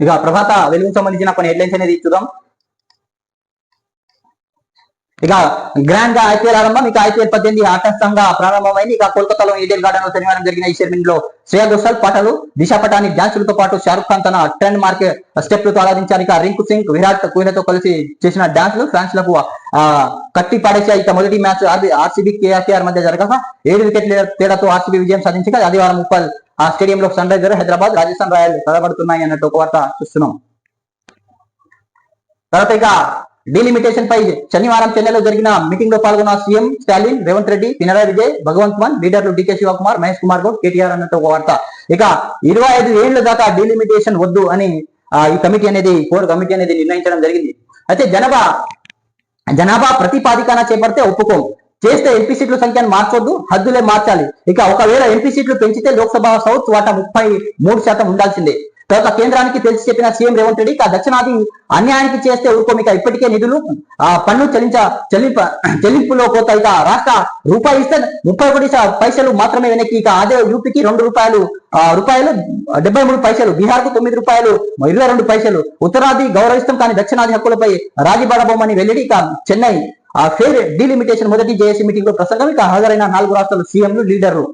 ఇక ప్రభాత వెలుగుకు సంబంధించిన కొన్ని హెడ్లైన్స్ అనేది చూద్దాం. ఇక గ్రాండ్గా ఐపీఎల్ ఆరంభం. ఇక ఐపీఎల్ పద్దెనిమిది ఆటస్థంగా ప్రారంభమైంది. ఇక కోల్కతాలో ఈడెన్ గార్డెన్లో శనివారం జరిగిన ఈ సెరమనీలో శ్రేయా ఘోషాల్ పాటలు దిశా పటాని డాన్సులతో పాటు షారుఖ్ ఖాన్ తన ట్రెండ్ మార్క్ స్టెప్లతో ఆరాధించారు ఇక రింకు సింగ్ విరాట్ కోహ్లీతో కలిసి చేసిన డాన్సులు ఫ్రాన్స్లకు కట్టి పాడేసే ఇక మొదటి మ్యాచ్ ఆర్సీబీ కేఆర్టీఆర్ మధ్య జరగగా ఏడు వికెట్ల తేడాతో ఆర్సీబీ విజయం సాధించగా ఆదివారం ముప్పల్ ఆ స్టేడియంలో sun riser Hyderabad Rajasthan royal తలబడుతున్నాయి అన్నట్టు ఒక వార్త చూస్తున్నాం. తర్వాత ఇక డీలిమిటేషన్ పై శనివారం చెన్నైలో జరిగిన మీటింగ్లో పాల్గొన్న సీఎం స్టాలిన్ రేవంత్ రెడ్డి పినరాయి విజయ్ భగవంత్ మాన్ లీడర్లు డికే శివకుమార్ మహేష్ కుమార్ గౌడ్ కేటీఆర్ అన్నట్టు ఒక వార్త. ఇక ఇరవై ఐదు ఏళ్ళ దాకా డీలిమిటేషన్ వద్దు అని ఈ కమిటీ అనేది కోర్ కమిటీ అనేది నిర్ణయించడం జరిగింది. అయితే జనాభా జనాభా ప్రతిపాదికన చేపడితే ఒప్పుకోం. చేస్తే ఎంపీ సీట్ల సంఖ్యను మార్చొద్దు హద్దులే మార్చాలి. ఇక ఒకవేళ ఎంపీ సీట్లు పెంచితే లోక్సభ సౌత్ వాటా ముప్పై మూడు శాతం ఉండాల్సిందే. తర్వాత కేంద్రానికి తెలిసి చెప్పిన సీఎం రేవంత్ రెడ్డి ఆ దక్షిణాది అన్యాయానికి చేస్తే ఊరుకోమిక ఇప్పటికే నిధులు ఆ పన్ను చెల్లించ చెల్లింప చెల్లింపులో కోత ఇక రాష్ట్ర రూపాయి ఇస్తే ముప్పై ఒకటి పైసలు మాత్రమే వెనక్కి. ఇక అదే యూపీకి రెండు రూపాయలు ఆ, రూపాయలు డెబ్బై మూడు పైసలు బీహార్కు తొమ్మిది రూపాయలు ఇరవై రెండు పైసలు. ఉత్తరాది గౌరవిస్తాం కానీ దక్షిణాది హక్కులపై రాజీపడబోమని వెల్లడి ఇక చెన్నై ఆ ఫేర్ డీలిమిటేషన్ మొదటి జేఏసీ మీటింగ్లో ప్రసంగం. ఇక హాజరైన నాలుగు రాష్ట్రాల సీఎంలు లీడర్లు.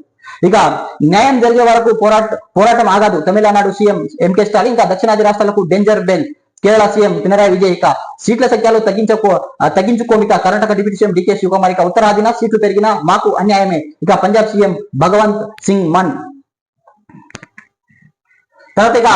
ఇక న్యాయం జరిగే వరకు పోరాట పోరాటం ఆగదు. తమిళనాడు సీఎం ఎంకే స్టాలిన్ ఇంకా దక్షిణాది రాష్ట్రాలకు danger bell Kerala CM Pinarayi Vijay ఇక సీట్ల సంఖ్యలో తగ్గించకో తగ్గించుకోమిక కర్ణాటక డిప్యూటీ సీఎం డికే శివకుమార్ ఇక ఉత్తరాదిన సీట్లు పెరిగినా మాకు అన్యాయమే. ఇక పంజాబ్ సీఎం భగవంత్ సింగ్ మన్. తర్వాత ఇక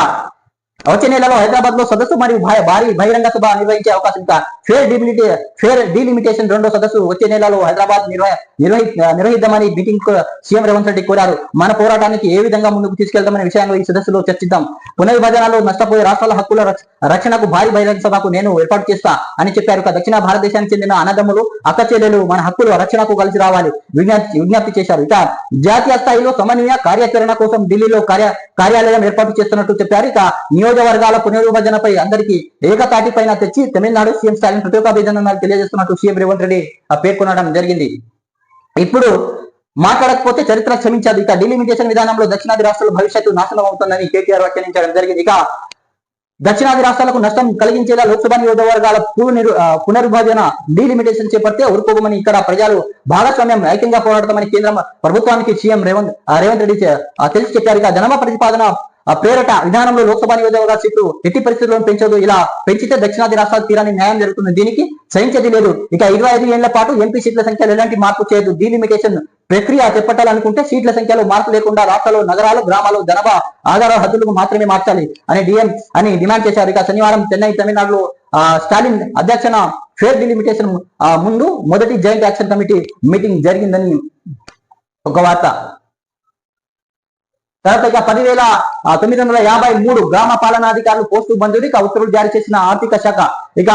వచ్చే నెలలో హైదరాబాద్లో సదస్సు మరియు భారీ బహిరంగ సభ నిర్వహించే అవకాశం ఇంకా. ఫేర్ డిబిలిటీ ఫేర్ డీలిమిటేషన్ రెండో సదస్సు వచ్చే నెలలో హైదరాబాద్ నిర్వహి నిర్వహిద్దామని మీటింగ్ సీఎం రేవంత్ రెడ్డి కోరారు. మన పోరాటానికి ఏ విధంగా ముందుకు తీసుకెళ్తామనే విషయంలో ఈ సదస్సులో చర్చిద్దాం. పునర్విభజనలో నష్టపోయే రాష్ట్రాల హక్కుల రక్షణకు భారీ బహిరంగ సభకు నేను ఏర్పాటు చేస్తా అని చెప్పారు. దక్షిణ భారతదేశానికి చెందిన అన్నదమ్ములు అక్కచెల్లెలు మన హక్కుల రక్షణకు కలిసి రావాలి విజ్ఞప్తి విజ్ఞప్తి చేశారు. ఇక జాతీయ స్థాయిలో సమన్వయ కార్యాచరణ కోసం ఢిల్లీలో కార్య కార్యాలయం ఏర్పాటు చేస్తున్నట్టు చెప్పారు. ఇక నియోజకవర్గాల పునర్విభజనపై అందరికీ ఏకతాటి పైన తెచ్చి తమిళనాడు సీఎం స్టాలిన్ ప్రత్యేకాభినందనలు తెలియజేస్తున్నట్టు సీఎం రేవంత్ రెడ్డి పేర్కొనడం జరిగింది. ఇప్పుడు మాట్లాడకపోతే చరిత్ర క్షమించదు. ఇక డిలిమిటేషన్ విధానంలో దక్షిణాది రాష్ట్రాల భవిష్యత్తు నాశనం అవుతుందని కేటీఆర్ వ్యాఖ్యానించడం జరిగింది. ఇక దక్షిణాది రాష్ట్రాలకు నష్టం కలిగించేలా లోక్సభ నియోజకవర్గాల పునరు- పునర్విభజన డీలిమిటేషన్ చేపడితే ఊరుకోమని ఇక్కడ ప్రజలు భాగస్వామ్యం ఐక్యంగా పోరాడతామని కేంద్రం ప్రభుత్వానికి సీఎం రేవంత్ రేవంత్ రెడ్డి తెలిసి చెప్పారు. ఇక జనమ ప్రతిపాదన ప్రేరట విధానంలో లోక్సభ నియోజకవర్గ సీట్లు ఎట్టి పరిస్థితుల్లో పెంచదు. ఇలా పెంచితే దక్షిణాది రాష్ట్రాల తీరాన్ని న్యాయం జరుగుతుంది. దీనికి సహించేది లేదు. ఇక ఇరవై ఐదు ఏళ్ళ పాటు ఎంపీ సీట్ల సంఖ్యలో ఎలాంటి మార్పు చేయదు. డీలిమిటేషన్ ప్రక్రియ చేపట్టాలనుకుంటే సీట్ల సంఖ్యలో మార్పు లేకుండా రాష్ట్రాలు నగరాలు గ్రామాలు జనాభా ఆధార హద్దులకు మాత్రమే మార్చాలి అని డిఎం అని డిమాండ్ చేశారు. ఇక శనివారం చెన్నై తమిళనాడులో స్టాలిన్ అధ్యక్షన ఫేర్ డిలిమిటేషన్ ముందు మొదటి జాయింట్ యాక్షన్ కమిటీ మీటింగ్ జరిగిందని ఒక వార్త. తర్వాత ఇక పదివేల తొమ్మిది వందల యాభై మూడు గ్రామ పాలనాధికారులు పోస్టు మంజూరు ఇక ఉత్తర్వులు జారీ చేసిన ఆర్థిక శాఖ. ఇక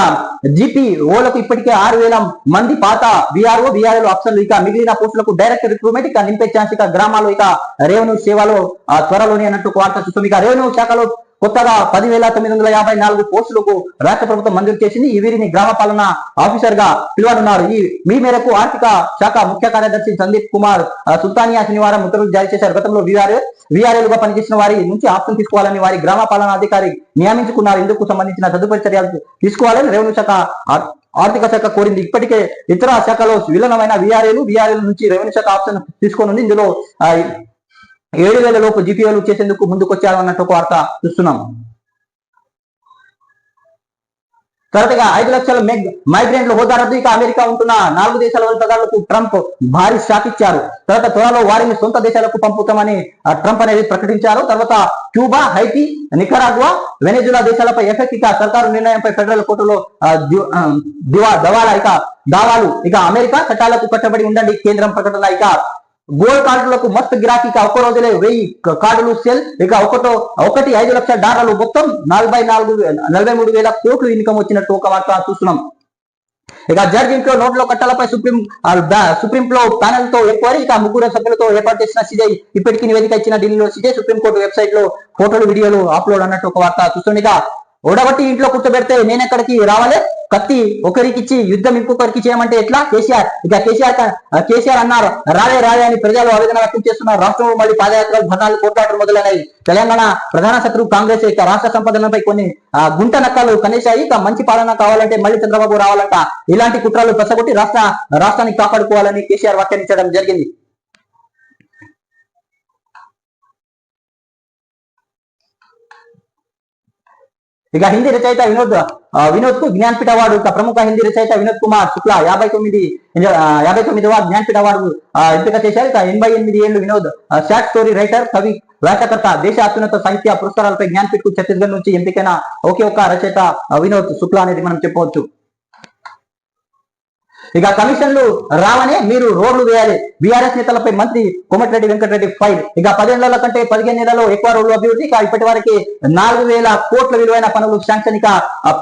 జిపి ఓలకు ఇప్పటికే ఆరు వేల మంది పాత విఆర్ఓ విఆర్ఓ ఆప్షన్లు ఇక మిగిలిన పోస్టులకు డైరెక్ట్ రిక్రూట్మెంట్ ఇక నింపే ఛాన్స్ ఇక గ్రామాలు ఇక రెవెన్యూ సేవలో ఆ, త్వరలోనే అన్నట్టు వార్త చూస్తుంది ఇక రెవెన్యూ శాఖలో కొత్తగా పదివేల తొమ్మిది వందల యాభై నాలుగు పోస్టులకు రాష్ట్ర ప్రభుత్వం మంజూరు చేసింది. ఈ వీరిని గ్రామ పాలన ఆఫీసర్గా పిలువనున్నారు. ఈ మీ మేరకు ఆర్థిక శాఖ ముఖ్య కార్యదర్శి సందీప్ కుమార్ సుల్తానియా శనివారం ఉత్తర్వులు జారీ చేశారు. గతంలో వీఆర్ఏ విఆర్ఏలుగా పనిచేసిన వారి నుంచి ఆప్షన్ తీసుకోవాలని వారి గ్రామ పాలనా అధికారి నియమించుకున్నారు. ఇందుకు సంబంధించిన తదుపరి చర్యలు తీసుకోవాలని రెవెన్యూ శాఖ ఆర్థిక శాఖ కోరింది. ఇప్పటికే ఇతర శాఖలో విలనమైన విఆర్ఏలు వీఆర్ఏల నుంచి రెవెన్యూ శాఖ ఆప్షన్ తీసుకోనుంది. ఇందులో ఏడు వేల లోపు జీపీఓలు చేసేందుకు ముందుకొచ్చారు అన్నట్టు ఒక వార్త చూస్తున్నాము తర్వాతగా ఐదు లక్షల మెగ్ మైగ్రెంట్ల హోదా రద్దు ఇక అమెరికా ఉంటున్న నాలుగు దేశాల వలసదారులకు ట్రంప్ భారీ షాక్ ఇచ్చారు. తర్వాత త్వరలో వారిని సొంత దేశాలకు పంపుతామని ట్రంప్ అనేది ప్రకటించారు. తర్వాత క్యూబా హైటీ నికరాగ్వా వెనెజులా దేశాలపై ఎఫెక్ట్ ఇక సర్కారు నిర్ణయంపై ఫెడరల్ కోర్టులో దివా దవాలా ఇక దావాలు ఇక అమెరికా చట్టాలకు కట్టబడి ఉండండి కేంద్రం ప్రకటన ఇక గోల్డ్ కార్డులకు మస్తు గిరాకీ ఇక ఒక్క రోజులే వెయ్యి కార్డులు సెల్. ఇక ఒకటో ఒకటి ఐదు లక్షల డాలర్లు మొత్తం నలభై నాలుగు నలభై మూడు వేల కోట్లు ఇన్కమ్ వచ్చినట్టు ఒక వార్త చూస్తున్నాం. ఇక జడ్జింట్లో నోట్ల కట్టాలపై సుప్రీం ఆ, సుప్రీం లో ప్యానెల్తో ఎంక్వైరీ. ఇక ముగ్గురు సభ్యులతో ఏర్పాటు చేసిన సిజై ఇప్పటికీ నివేదిక ఇచ్చిన ఢిల్లీలో సిజై సుప్రీంకోర్టు వెబ్సైట్లో ఫోటోలు వీడియోలు అప్లోడ్ అన్నట్టు ఒక వార్త చూస్తుంది ఇక ఓడగొట్టి ఇంట్లో కూర్చోబెడితే నేను ఎక్కడికి రావాలి? కత్తి ఒకరికిచ్చి యుద్ధం ఇంకొకరికి చేయమంటే ఎట్లా? కేసీఆర్. ఇక కేసీఆర్ కేసీఆర్ అన్నారు రాలే రాలే అని ప్రజలు ఆవేదన వ్యక్తం చేస్తున్నారు. రాష్ట్రంలో మళ్ళీ పాదయాత్రలు ధర్నాలు పోట్లాటలు మొదలైనాయి తెలంగాణ ప్రధాన శత్రువు కాంగ్రెస్ ఇక రాష్ట్ర సంపదనపై కొన్ని గుంట నక్కలు కనేశాయి. ఇక మంచి పాలన కావాలంటే మళ్ళీ చంద్రబాబు రావాలంట. ఇలాంటి కుట్రలు పెసగొట్టి రాష్ట్ర రాష్ట్రాన్ని కాపాడుకోవాలని కేసీఆర్ వ్యాఖ్యానించడం జరిగింది. ఇక హిందీ రచయిత వినోద్ వినోద్కు జ్ఞాన్పీఠ అవార్డు ఇక ప్రముఖ హిందీ రచయిత వినోద్ కుమార్ శుక్లా యాభై తొమ్మిది యాభై తొమ్మిదవ జ్ఞాన్పీఠ అవార్డు ఎంపిక చేశారు. ఇక ఎనభై ఎనిమిది ఏళ్ళు వినోద్ షార్ట్ స్టోరీ రైటర్ కవి వ్యాఖ్యాకర్త దేశ అత్యున్నత సాహిత్య పురస్కారాలపై జ్ఞాన్పీఠ్కు ఛత్తీస్గఢ్ నుంచి ఎంపికైన ఒకే ఒక్క రచయిత వినోద్ శుక్లా అనేది మనం చెప్పవచ్చు. ఇక కమిషన్లు రావనే మీరు రోడ్లు వేయాలి. బీఆర్ఎస్ నేతలపై మంత్రి కోమటిరెడ్డి వెంకటరెడ్డి ఫైల్ ఇక పదేళ్ళ కంటే పదిహేను నెలలో ఎక్కువ రోడ్లు అభివృద్ధి. ఇక ఇప్పటి వరకు నాలుగు వేల కోట్ల విలువైన పనులు శాంక్షన్. ఇక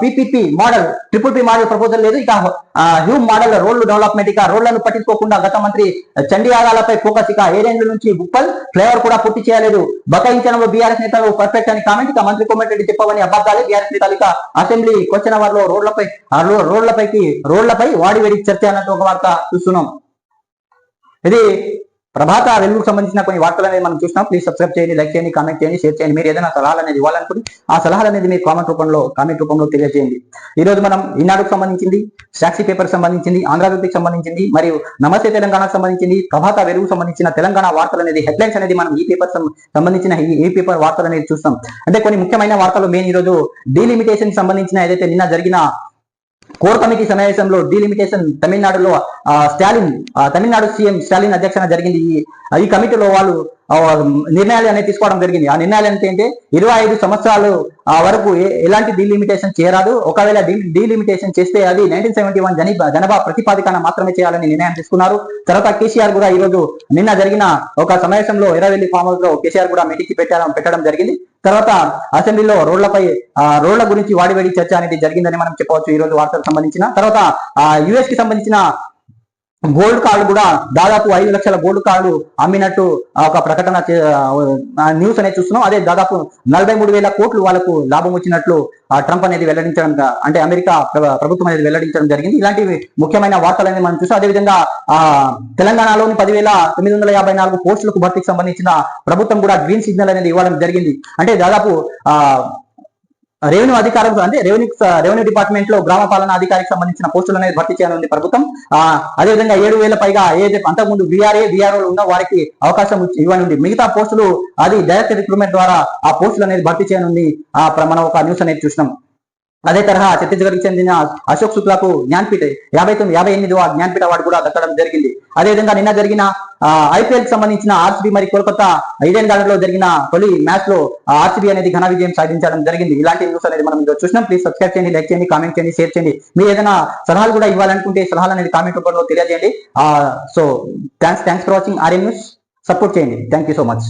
PPP model triple P model proposal లేదు. ఇక హ్యూమ్ మోడల్ రోడ్లు డెవలప్మెంట్ ఇక రోడ్లను పట్టించుకోకుండా గత మంత్రి చండీయాగాలపై ఫోకస్ ఇక ఏడేండ్ల నుంచి ఉప్పల్ ఫ్లేవర్ కూడా పూర్తి చేయలేదు. బకాయించడంలో బీఆర్ఎస్ నేతలు పర్ఫెక్ట్ అని కామెంట్ ఇక మంత్రి కోమటిరెడ్డి చెప్పవని అబద్ధాలే బీఆర్ఎస్ నేతలు. ఇక అసెంబ్లీ క్వశ్చన్ అవర్లో రోడ్లపై ఆ రోడ్లపైకి రోడ్లపై వాడి వేడి చర్చ అన్నట్టు ఒక వార్త చూస్తున్నాం. ఇది ప్రభాత వెలుగుకు సంబంధించిన కొన్ని వార్తలు అనేది మనం చూసినాం ప్లీజ్ సబ్స్క్రైబ్ చేయండి లైక్ చేయండి కామెంట్ చేయండి షేర్ చేయండి. మీరు ఏదైనా సలహాలు అనేది ఇవ్వాలనుకుంటే ఆ సలహాలు అనేది మీరు కామెంట్ రూపంలో కామెంట్ రూపంలో తెలియజేయండి. ఈ రోజు మనం ఈనాడుకు సంబంధించింది సాక్షి పేపర్ సంబంధించింది ఆంధ్రజ్యోతికి సంబంధించింది మరియు నమస్తే తెలంగాణకు సంబంధించింది ప్రభాత వెలుగు సంబంధించిన తెలంగాణ వార్తలు అనేది హెడ్లైన్స్ అనేది మనం ఈ పేపర్ సంబంధించిన ఈ ఈ పేపర్ వార్తలు అనేది చూస్తాం. అంటే కొన్ని ముఖ్యమైన వార్తలు మెయిన్ ఈ రోజు డీలిమిటేషన్ సంబంధించిన ఏదైతే నిన్న జరిగిన కోర్ కమిటీ సమావేశంలో డీలిమిటేషన్ తమిళనాడులో స్టాలిన్ తమిళనాడు సీఎం స్టాలిన్ అధ్యక్షన జరిగింది. ఈ కమిటీలో వాళ్ళు నిర్ణయాలు అనేది తీసుకోవడం జరిగింది. ఆ నిర్ణయాలు ఏంటంటే ఇరవై ఐదు సంవత్సరాలు ఆ, వరకు ఎలాంటి డీలిమిటేషన్ చేయరాదు. ఒకవేళ డీలిమిటేషన్ చేస్తే అది నైన్టీన్ సెవెంటీ వన్ జనభా జనాభా ప్రతిపాదికన మాత్రమే చేయాలని నిర్ణయం తీసుకున్నారు. తర్వాత కేసీఆర్ కూడా ఈ రోజు నిన్న జరిగిన ఒక సమావేశంలో ఎర్రవెల్లి ఫామ్ హౌస్లో కేసీఆర్ కూడా మీటింగ్ పెట్టడం పెట్టడం జరిగింది. తర్వాత అసెంబ్లీలో రోడ్లపై ఆ, రోడ్ల గురించి వాడివేడి చర్చ అనేది జరిగిందని మనం చెప్పవచ్చు. ఈ రోజు వార్తలకు సంబంధించిన తర్వాత యుఎస్కి సంబంధించిన గోల్డ్ కార్డు కూడా దాదాపు ఐదు లక్షల గోల్డ్ కార్డు అమ్మినట్టు ఒక ప్రకటన న్యూస్ అనేది చూస్తున్నాం. అదే దాదాపు నలభై మూడు వేల కోట్లు వాళ్ళకు లాభం వచ్చినట్లు ఆ, ట్రంప్ అనేది వెల్లడించడం అంటే అమెరికా ప్రభుత్వం అనేది వెల్లడించడం జరిగింది. ఇలాంటి ముఖ్యమైన వార్తలు అనేది మనం చూసాం. అదేవిధంగా ఆ తెలంగాణలోని పదివేల తొమ్మిది వందల యాభై నాలుగు పోస్టులకు భర్తీకి సంబంధించిన ప్రభుత్వం కూడా గ్రీన్ సిగ్నల్ అనేది ఇవ్వడం జరిగింది. అంటే దాదాపు ఆ రెవెన్యూ అధికారం అంటే రెవెన్యూ రెవెన్యూ డిపార్ట్మెంట్లో గ్రామ పాలన అధికారికి సంబంధించిన పోస్టులు అనేది భర్తీ చేయనుంది ప్రభుత్వం అదేవిధంగా ఏడు వేల పైగా ఏదైతే అంతకుముందు విఆర్ఏ విఆర్ఓ ఉన్న వారికి అవకాశం ఇవ్వనుంది. మిగతా పోస్టులు అది డైరెక్ట్ రిక్రూట్మెంట్ ద్వారా ఆ పోస్టులు అనేది భర్తీ చేయనుంది. ఆ మనం ఒక న్యూస్ అనేది చూసినాం. అదే తరహా ఛత్తీస్గఢ్కి చెందిన అశోక్ శుక్లాకు జ్ఞాన్పీఠ యాభై తొమ్మిది యాభై ఎనిమిదవ జ్ఞాన్పీఠ అవార్డు కూడా దక్కడం జరిగింది. అదేవిధంగా నిన్న జరిగిన ఐపీఎల్కి సంబంధించిన ఆర్సీబీ మరి కోల్కతా ఈడెన్ గార్డెన్లో జరిగిన తొలి మ్యాచ్లో ఆర్సీబీ అనేది ఘన విజయం సాధించడం జరిగింది. ఇలాంటి న్యూస్ అనేది మనం చూసినాం. ప్లీజ్ సబ్స్క్రైబ్ చేయండి లైక్ చేయండి కామెంట్ చేయండి షేర్ చేయండి. మీరు ఏదైనా సలహాలు కూడా ఇవ్వాలనుకుంటే సలహాలు అనేది కామెంట్ రూపంలో తెలియజేయండి. So thanks thanks for watching RN news. Support చేయండి. Thank you so much.